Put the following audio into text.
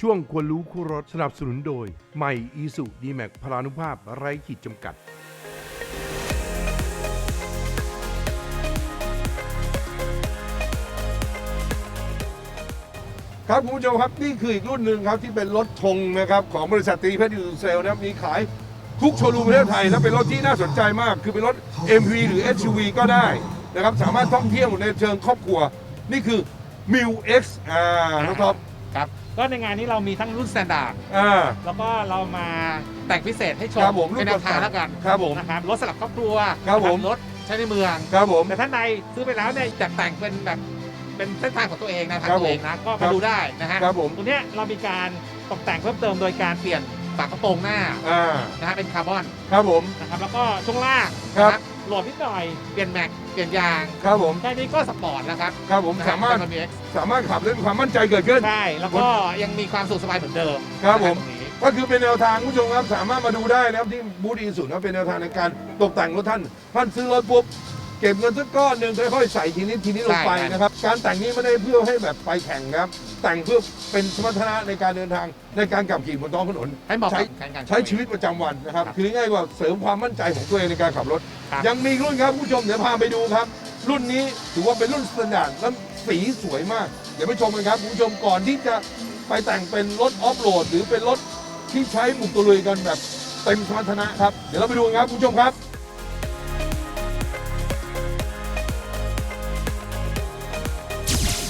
ช่วงควรรู้คู่รถสนับสนุนโดยใหม่อีสุดีแม็กพลานุภาพไร้ขีดจำกัด ครับคุณผู้ชมครับนี่คืออีกรุ่นหนึ่งครับที่เป็นรถธงนะครับของบริษัทตรีเพชรยูเซลนะครับมีขายทุกโชว์รูมประเทศไทยและเป็นรถที่น่าสนใจมาก คือเป็นรถ MV หรือ SUV ก็ได้นะครับสามารถท่องเที่ยวในเชิงครอบครัว นี่คือ m i l X อ่าน้องท็อป ครับก็ในงานนี้เรามีทั้งรุ่นสแตนดาร์ดอ่า แล้วก็เรามาแต่งพิเศษให้ชมครับผมเป็นแนวทางแล้วกันครับผมนะครับรถสำหรับครอบครัวครับผม รถใช้ในเมือง ครับผม แต่ท่านใดซื้อไปแล้วเนี่ยอยากแต่งเป็นแบบเป็นเส้นทางของตัวเองนะทางครับตัวเองนะก็ครัมาบ ดูได้นะฮะครับผมตัวเนี้ยเรามีการตกแต่งเพิ่มเติมโดยการเปลี่ยนฝากระโปรงหน้าอ่านะฮะเป็นคาร์บอนครับผม นะครับแล้วก็ช่วงล่างครับ นะ โหลดนิดหน่อย เปลี่ยนแม็ก เปลี่ยนยาง ครับผมแค่นี้ก็สปอร์ตแล้วครับครับผมนะฮะสามารถสำหบ MX สามารถขับได้มีความมั่นใจเกิดขึ้น ใช่ แล้วก็ยังมีความสุขสบายเหมือนเดิมครับผมตรงนี้ก็คือเป็นแนวทางคุณผู้ชมครับสามารถมาดูได้นะครับที่บูธอีสุนะเป็นแนวทางในการตกแต่งรถท่าน ท่านซื้อรถปุ๊บ เก็บเงินสักก้อนหนึ่งค่อยๆใส่ทีนี้ทีนี้ลงไปใช่นะครับ การแต่งนี้ไม่ได้เพื่อให้แบบไปแข่งนะครับ แต่งเพื่อเป็นสมรรถนะในการเดินทางในการขับขี่บนท้องถนนให้เหมาะใช้กับการใช้ชีวิตประจำวันนะครับครับ คือง่ายกว่าเสริมความมั่นใจของตัวเองในการขับรถ ครับ ยังมีอีกรุ่นครับคุณผู้ชมเดี๋ยวพาไปดูครับ รุ่นนี้ถือว่าเป็นรุ่นสแตนดาร์ดและสีสวยมาก เดี๋ยวไปชมกันครับคุณผู้ชมก่อนที่จะไปแต่งเป็นรถออฟโรดหรือเป็นรถที่ใช้หมุนตัวลุยกันแบบเต็มสมรรถนะครับ เดี๋ยวเราไปดูกันครับคุณผู้ชมครับ